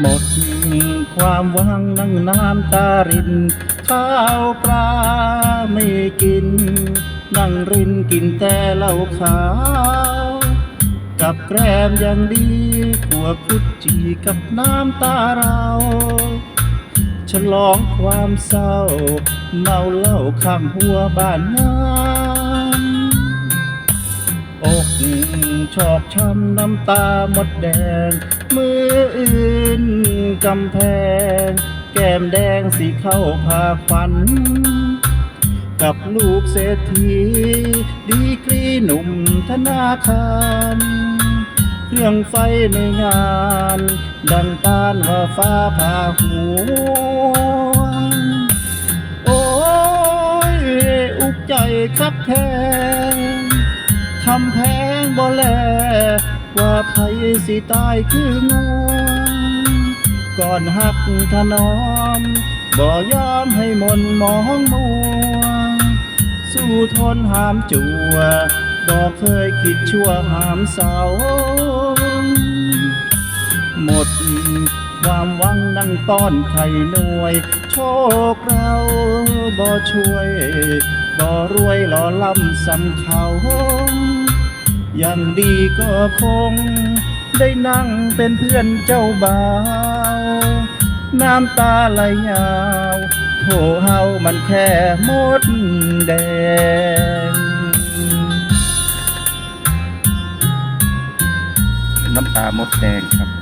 หมดความหวังนั่งน้ำตาริน ข้าวปลาไม่กิน นั่งรินกินแต่เหล้าขาว กับแกล้มอย่างดีขัวพุดจีกับน้ำตาเรา ฉลองความเศร้า เมาเหล้าข้างหัวบ้านงา ชอกช้ำน้ำตาหมดแดง มืออื่นกำแพง แก้มแดงสีเข้าพาควันกับลูกเศรษฐี ดีกรีหนุ่มธนาคารเครื่องไฟในงาน ดังตานว่าฟ้าผ่าหัวโอ้ยอุกใจคักแทงคำแพงบ่แล ว่าไผสิตายคืองูก่อนหักถนอม บ่ยอมให้มนมองมัว สู้ทนหามจัว บ่เคยคิดชั่วหามเศร้าหมดความหวังนั่งต้อนไข่หน่วย โชคเราบ่ช่วย บ่รวยหล่อล่ำสำเขา ยังดีก็คง ได้นั่งเป็นเพื่อนเจ้าบ่าว น้ำตาไหลยาวโถเฮามันแค่มดแดง น้ำตามดแดงครับ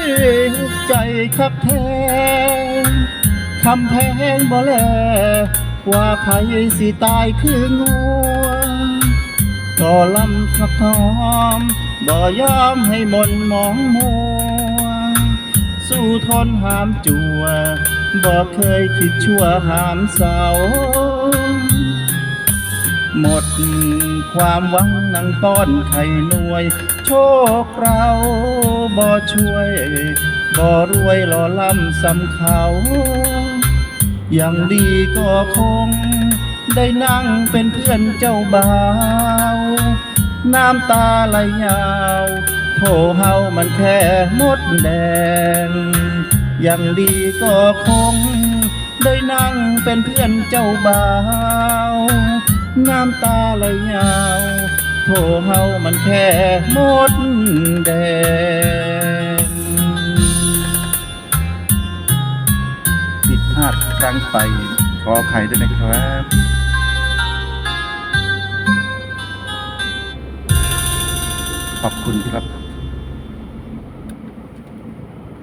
ยใจคักแท้คำแพงบ่แลว่าใครสิตายคืองัวก็ลำสักทอมบ่ยอมให้มนมองมัว สู้ทนหามจัวบ่เคยคิดชั่วหามเศร้าหมด ความหวังนั่งต้อนไข่หน่วย โชคเราบ่ช่วย บ่รวยหล่อล่ำสำเขา อย่างดีก็คง ได้นั่งเป็นเพื่อนเจ้าบ่าว น้ำตาไหลยาวโถเฮามันแค่มดแดง อย่างดีก็คง ได้นั่งเป็นเพื่อนเจ้าบ่าว น้ำตาไหลยาวโทเฮามันแค่มดแดงผิดพลาดครั้งไป ขออภัยด้วยนะครับขอบคุณครับ